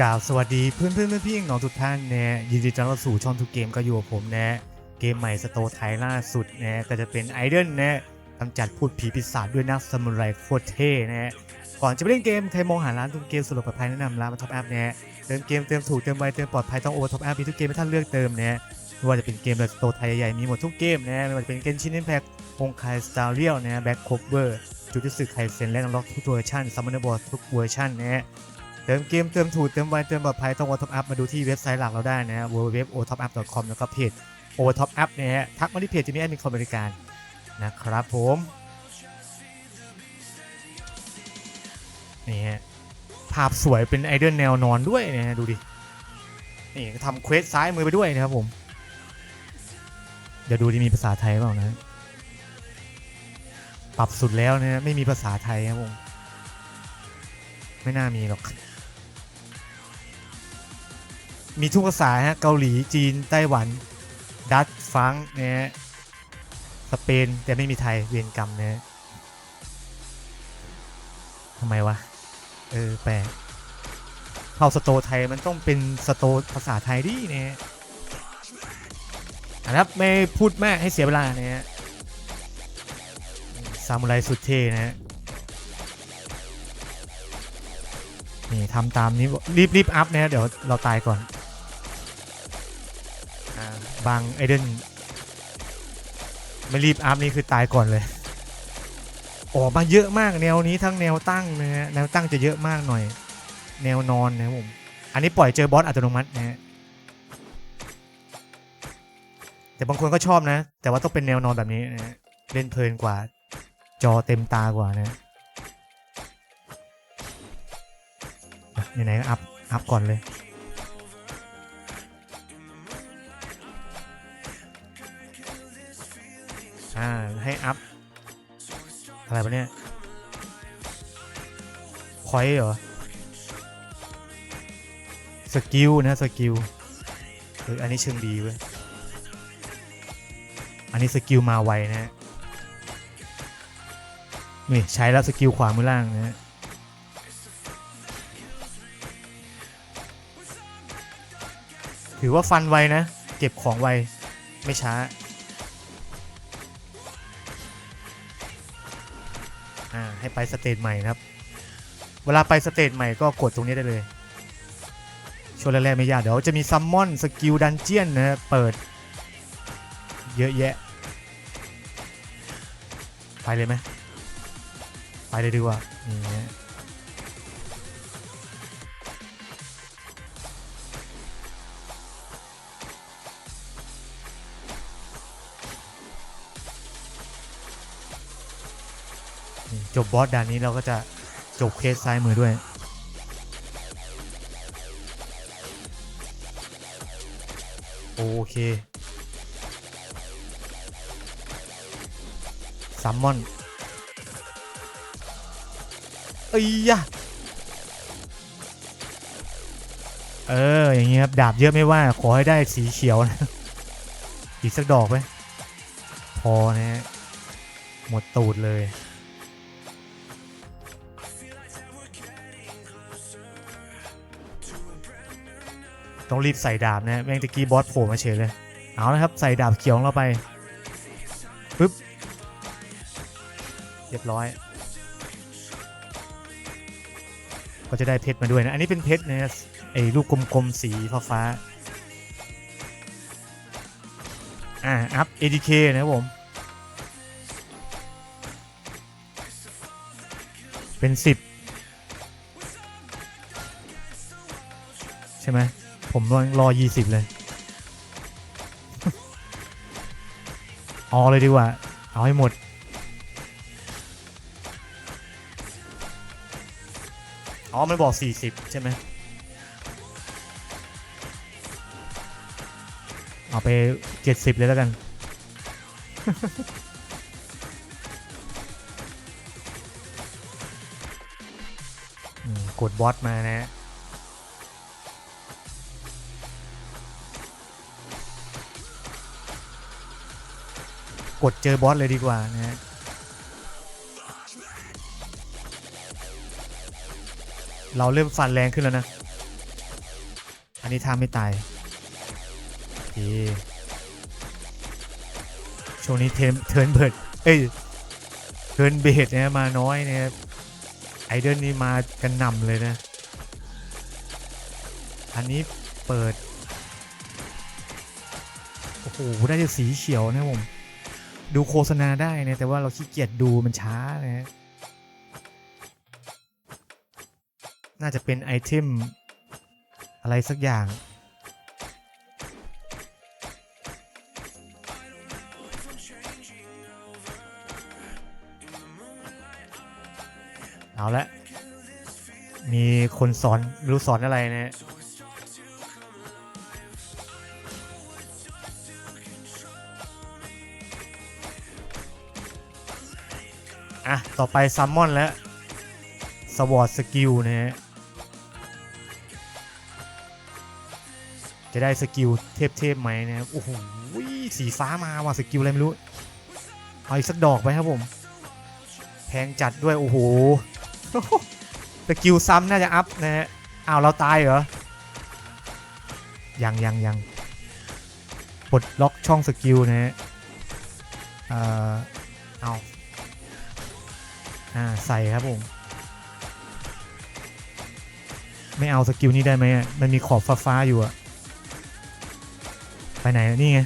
กล่าวสวัสดีเพื่อนเพื่อนเพื่อนพี่น้องทุกท่านนะยินดีต้อนรับสู่ช่องทุกเกมก็อยู่กับผมนะเกมใหม่สโตไทยล่าสุดนะก็จะเป็นไอเดนนะกำจัดพูดผีปีศาจด้วยนักสมุไรโคตรเท่นะก่อนจะไปเล่นเกมใครมองหาร้านทุกเกมสะดปลอดภัยแนะนำร้านมาท็อปแอัพนะเติมเกมเติมถูกเติมไวเติมปลอดภัยต้องโอท็อปแอัพมีทุกเกมให้ท่านเลือกเติมนะไม่ว่าจะเป็นเกมแบบสโตไทยใหญ่ๆมีหมดทุกเกมนะไม่ว่าจะเป็นเกมชินเนนแพ็กฮงคายสตาร์เรียลนะแบ็คโคเวอร์จุดจุดสึกไคเซนและนล็อกทุกเวอร์ชันซัมมอนเนอร์บอลทุกเวอร์ชันนะ เติมเกมเติมถูกเติมไวเติมปลอดภัยต้อง o t o p up มาดูที่เว็บไซต์หลักเราได้นะฮะ www.otopup.com แล้วก็เพจ o t o p up นะฮะทักมาที่เพจจะมีแอดมินคอมบริการนะครับผมนี่ฮะภาพสวยเป็นไอเดนแนวนอนด้วยนะฮะดูดินี่ก็ทำเควสซ้ายมือไปด้วยนะครับผม เดี๋ยวดูที่มีภาษาไทยเปล่านะ ปรับสุดแล้วนะไม่มีภาษาไทยครับผม ไม่น่ามีหรอก มีทุกภาษาฮะเกาหลีจีนไต้หวัน ดัตฟังนะฮะสเปน แต่ไม่มีไทยเวียนกรรมนะฮะทำไมวะ เออ แปลกเข้าสโตไทยมันต้องเป็นสโตภาษาไทยดินะฮะอะครับไม่พูดแมากให้เสียเวลานะฮะซามูไรสุดเท่นะฮะนี่ทำตามนี้รีบรีบอัพนะเดี๋ยวเราตายก่อน บางไอเดนไม่รีบอัพนี่คือตายก่อนเลยออกมาเยอะมากแนวนี้ทั้งแนวตั้งนะฮะแนวตั้งจะเยอะมากหน่อย แนวนอนนะผมอันนี้ปล่อยเจอบอสอัตโนมัตินะฮะแต่บางคนก็ชอบนะ แต่ว่าต้องเป็นแนวนอนแบบนี้นะฮะเล่นเพลินกว่า จอเต็มตากว่านะไหนๆก็อัพอัพก่อนเลย อ่า ให้อัพ อะไรวะเนี่ยพอยเหรอ สกิลนะ สกิลเอออันนี้เชิงดีเว้ย อันนี้สกิลมาไวนะฮะนี่ใช้แล้วสกิลขวามือล่างนะฮะถือว่าฟันไวนะ เก็บของไว ไม่ช้า ให้ไปสเตจใหม่นะครับ เวลาไปสเตจใหม่ก็กดตรงนี้ได้เลยช่วงแรกๆไม่ยากเดี๋ยวจะมีซัมมอนสกิลดันเจียนนะฮะเปิด เยอะแยะ ไปเลยไหมไปเลยดีกว่านี่ จบบอสด่านนี้เราก็จะจบเคสซ้ายมือด้วย โอเคซัมมอนเอ้ยยะเออ อย่างเงี้ยครับ ดาบเยอะไม่ว่า ขอให้ได้สีเขียวนะ อีกสักดอกไหมพอนะฮะหมดตูดเลย ต้องรีบใส่ดาบนะแม่งตะกี้บอสโผล่มาเฉยเลย เอาละครับใส่ดาบเขียวของเราไปปึ๊บเรียบร้อย ก็จะได้เพชรมาด้วยนะ อันนี้เป็นเพชรนะไอ้ลูกกลมๆสีฟ้าๆอ่าอัพ ADK นะครับผม เป็น 10 ใช่ไหม ผมรอรอ20เลย เอาเลยดีกว่า เอาให้หมด อ๋อ มันบอก40ใช่ไหมเอาไป70เลยแล้วกัน กดบอสมานะ กดเจอบอสเลยดีกว่านะฮะเราเริ่มฟันแรงขึ้นแล้วนะ อันนี้ท่าไม่ตายโอเคช่วงนี้เทมเทิร์นเบิร์ดเอ้ยเทิร์นเบดเนี่ยมาน้อยนะครับไอเดนนี่มากันหนำเลยนะ อันนี้เปิด โอ้โห ได้จะสีเขียวนะผม ดูโฆษณาได้นะแต่ว่าเราขี้เกียจดูมันช้านะฮะน่าจะเป็นไอเทมอะไรสักอย่าง เอาละมีคนสอนรู้สอนอะไรนะ อะ ต่อไปซัมมอนแล้วสวอตสกิลนะฮะ จะได้สกิลเทพๆไหมนะครับโอ้โหสีฟ้ามาว่ะสกิลอะไรไม่รู้ เอาอีกสักดอกไปครับผม แพงจัดด้วย โอ้โหสกิลซ้ำน่าจะอัพนะฮะอ้าวเราตายเหรอ ยังยังยังปลดล็อกช่องสกิลนะฮะ เอ่อ เอา อ่าใส่ครับผม ไม่เอาสกิลนี้ได้ไหมมันมีขอบฟ้าๆอยู่อะไปไหนนี่ไง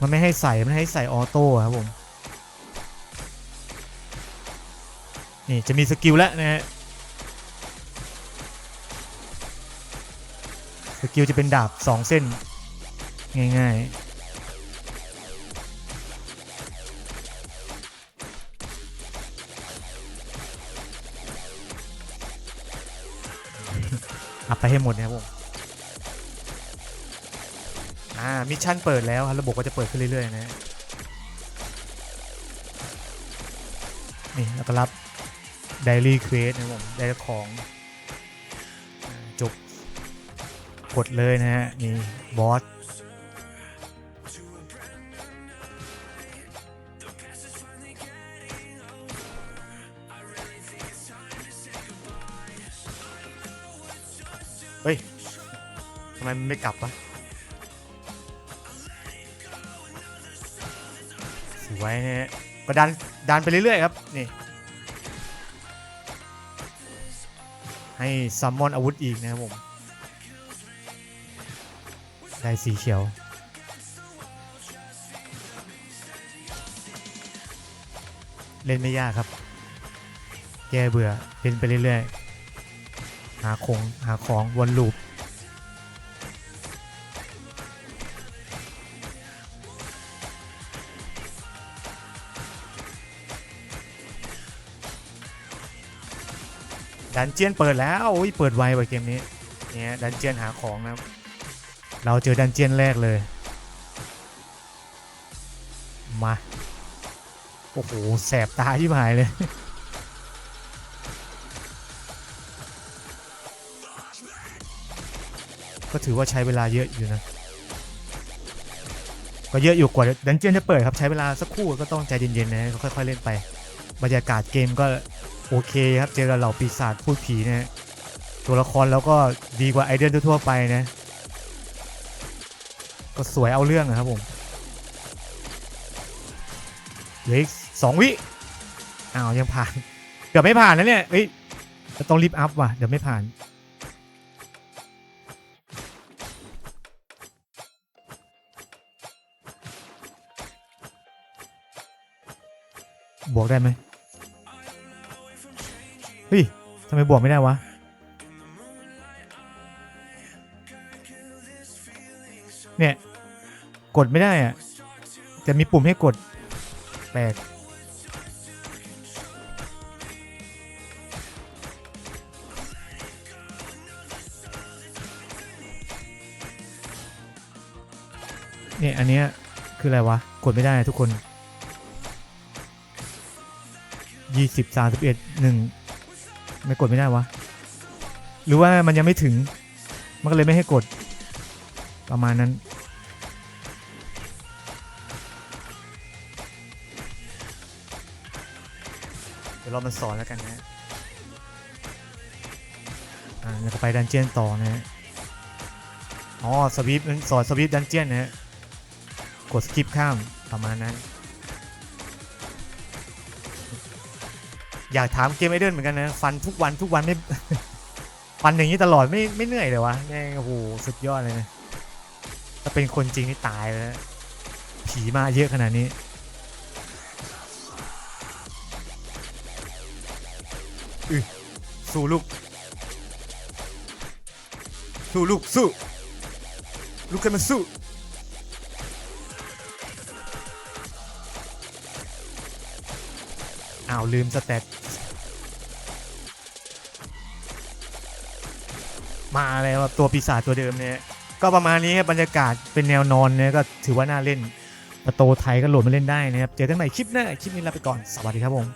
มันไม่ให้ใส่ มันให้ใส่ออโต้ครับผม นี่จะมีสกิลแล้วนะฮะ สกิลจะเป็นดาบ2เส้น ง่ายๆ อัพไปให้หมดนะครับผมอ่ามิชชั่นเปิดแล้วครับระบบก็จะเปิดขึ้นเรื่อยๆนะนี่แล้วก็รับไดรี่เควสนะครับผมได้ของจบกดเลยนะฮะนี่บอส เฮ้ยทำไมไม่กลับวะสวยนะฮะก็ดันดันไปเรื่อยๆครับนี่ให้ซัมมอนอาวุธอีกนะครับผมได้สีเขียวเล่นไม่ยากครับ แกเบื่อเล่นไปเรื่อยๆ หาของหาของวนลูปดันเจียนเปิดแล้วโอ้ยเปิดไวว่ะเกมนี้เนี่ยดันเจียนหาของนะเราเจอดันเจียนแรกเลย มา โอ้โห แสบตาที่หายเลย ก็ถือว่าใช้เวลาเยอะอยู่นะ ก็เยอะอยู่กว่าดันเจียนจะเปิดครับใช้เวลาสักครู่ก็ต้องใจเย็นๆนะค่อยๆเล่นไป บรรยากาศเกมก็โอเคครับเจอกับเหล่าปีศาจพูดผีนะตัวละครแล้วก็ดีกว่าไอเดนทั่วไปนะ ก็สวยเอาเรื่องนะครับผมเหลืออีกสองวิอ้าวยังผ่านเกือบไม่ผ่านนะเนี่ยเฮ้ยต้องรีบอัพว่ะเดี๋ยวไม่ผ่าน บวกได้ไหมเฮ้ยทำไมบวกไม่ได้วะเนี่ย กดไม่ได้อะจะมีปุ่มให้กดแปลกเนี่ยอันเนี้ยคืออะไรวะ กดไม่ได้ทุกคน ยี่สิบสามสิบเอ็ดหนึ่งไม่กดไม่ได้วะ หรือว่ามันยังไม่ถึง มันก็เลยไม่ให้กด ประมาณนั้น เดี๋ยวเรามาสอนแล้วกันนะอ่าแล้วก็ไปดันเจียนต่อนะฮะอ๋อสวิปสอนสวิปดันเจียนนะฮะกดสกิปข้ามประมาณนั้น อยากถามเกมไอเดิลเหมือนกันนะฟันทุกวันทุกวันไม่ ฟันอย่างนี้ตลอดไม่ไม่เหนื่อยเลยวะแม่งโอ้โหสุดยอดเลยนะถ้าเป็นคนจริงนี่ตายแล้วนะผีมาเยอะขนาดนี้อือสู้ลูก สู้ลูกสู้ลูกกันมาสู้ อ้าวลืมสเตตมาแล้วตัวปีศาจตัวเดิมเนี่ยก็ประมาณนี้ครับบรรยากาศเป็นแนวนอนเนี่ยก็ถือว่าน่าเล่นประตูไทยก็โหลดมาเล่นได้นะครับ เจอกันใหม่คลิปหน้า คลิปนี้ลาไปก่อน สวัสดีครับผม